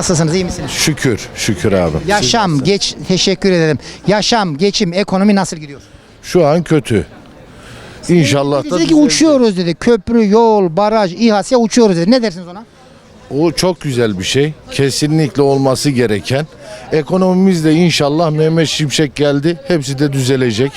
Nasılsınız iyi misiniz? Şükür, şükür abi. Yaşam, geç teşekkür ederim. Yaşam, geçim, ekonomi nasıl gidiyor? Şu an kötü. İnşallah da Dedi ki uçuyoruz dedi. Köprü, yol, baraj, İHA'ya uçuyoruz dedi. Ne dersiniz ona? O çok güzel bir şey. Kesinlikle olması gereken. Ekonomimiz de inşallah Mehmet Şimşek geldi. Hepsi de düzelecek.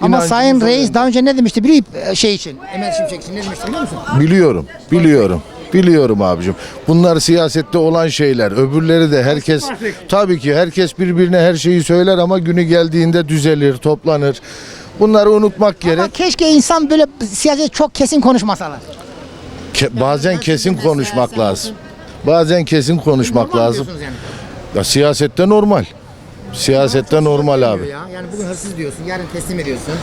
Ama İnancımız Sayın Reis daha önce ne demişti biliyor musun? şey için, Emel Şimşek için ne demişti biliyor musun? Biliyorum, biliyorum. Biliyorum abicim. Bunlar siyasette olan şeyler. Öbürleri de herkes tabii ki herkes birbirine her şeyi söyler ama günü geldiğinde düzelir, toplanır. Bunları unutmak Ama gerek. keşke insan böyle siyaset çok kesin konuşmasalar. Ke- bazen kesin konuşmak lazım. Bazen kesin konuşmak lazım. Ya siyasette normal. Siyasette normal abi. Ya. Yani bugün hırsız diyorsun, yarın teslim ediyorsun,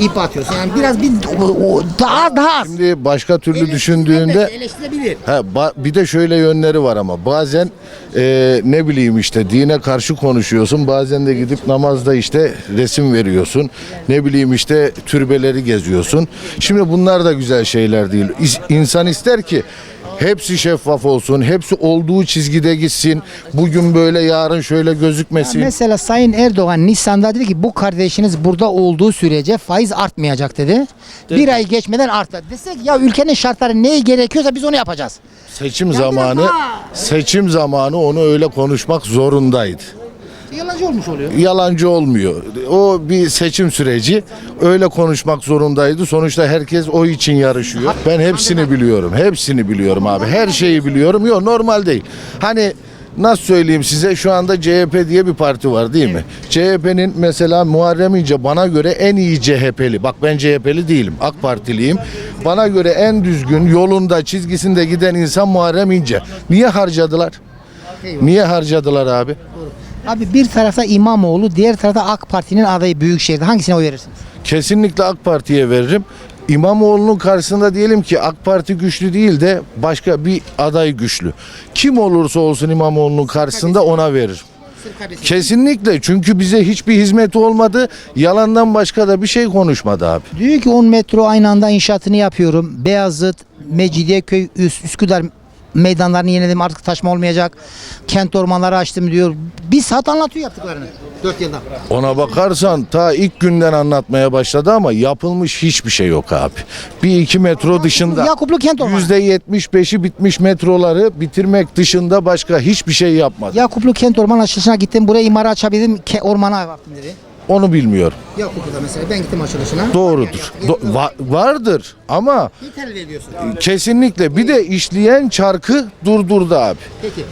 ip atıyorsun. Yani biraz bir o, o, daha daha. Şimdi başka türlü düşündüğünde eleştirilebilir. Ha, ba- bir de şöyle yönleri var ama bazen e, ne bileyim işte dine karşı konuşuyorsun bazen de gidip namazda işte resim veriyorsun ne bileyim işte türbeleri geziyorsun şimdi bunlar da güzel şeyler değil İs- insan ister ki hepsi şeffaf olsun hepsi olduğu çizgide gitsin bugün böyle yarın şöyle gözükmesin Mesela Sayın Erdoğan Nisan'da dedi ki bu kardeşiniz burada olduğu sürece faiz artmayacak dedi. Bir ay geçmeden arttı. Desek ya ülkenin şartları neye gerekiyorsa biz onu yapacağız. seçim Ya zamanı daha- seçim zamanı onu öyle konuşmak zorundaydı Yalancı olmuş oluyor. yalancı olmuyor. O bir seçim süreci. Öyle konuşmak zorundaydı. Sonuçta herkes o için yarışıyor. Ben hepsini biliyorum. Hepsini biliyorum abi. Her şeyi biliyorum. Yok normal değil. Hani nasıl söyleyeyim size şu anda CHP diye bir parti var değil mi? CHP'nin mesela Muharrem İnce bana göre en iyi CHP'li. Bak ben CHP'li değilim. AK Partiliyim. Bana göre en düzgün yolunda çizgisinde giden insan Muharrem İnce. Niye harcadılar? Niye harcadılar abi? Abi bir tarafta İmamoğlu, diğer tarafta AK Parti'nin adayı Büyükşehir'de. Hangisine oy verirsiniz? Kesinlikle AK Parti'ye veririm. İmamoğlu'nun karşısında diyelim ki AK Parti güçlü değil de başka bir aday güçlü. Kim olursa olsun İmamoğlu'nun karşısında ona veririm. Kesinlikle çünkü bize hiçbir hizmeti olmadı. Yalandan başka da bir şey konuşmadı abi. Diyor ki 10 metro aynı anda inşaatını yapıyorum. Beyazıt, Mecidiyeköy, Üs, Üsküdar meydanlarını yeniledim artık taşma olmayacak. Kent ormanları açtım diyor. Bir saat anlatıyor yaptıklarını. 4 yılda. Ona bakarsan ta ilk günden anlatmaya başladı ama yapılmış hiçbir şey yok abi. Bir iki metro dışında. Yakuplu kent ormanı. %75'i bitmiş metroları bitirmek dışında başka hiçbir şey yapmadı. Yakuplu kent orman açılışına gittim. Buraya imara açabildim. Ke- ormana baktım dedi. Onu bilmiyorum. Yakuplu'da mesela ben gittim açılışına. Doğrudur. Do- va- vardır ama Yeterli ediyorsun. kesinlikle bir de işleyen çarkı durdurdu abi. Peki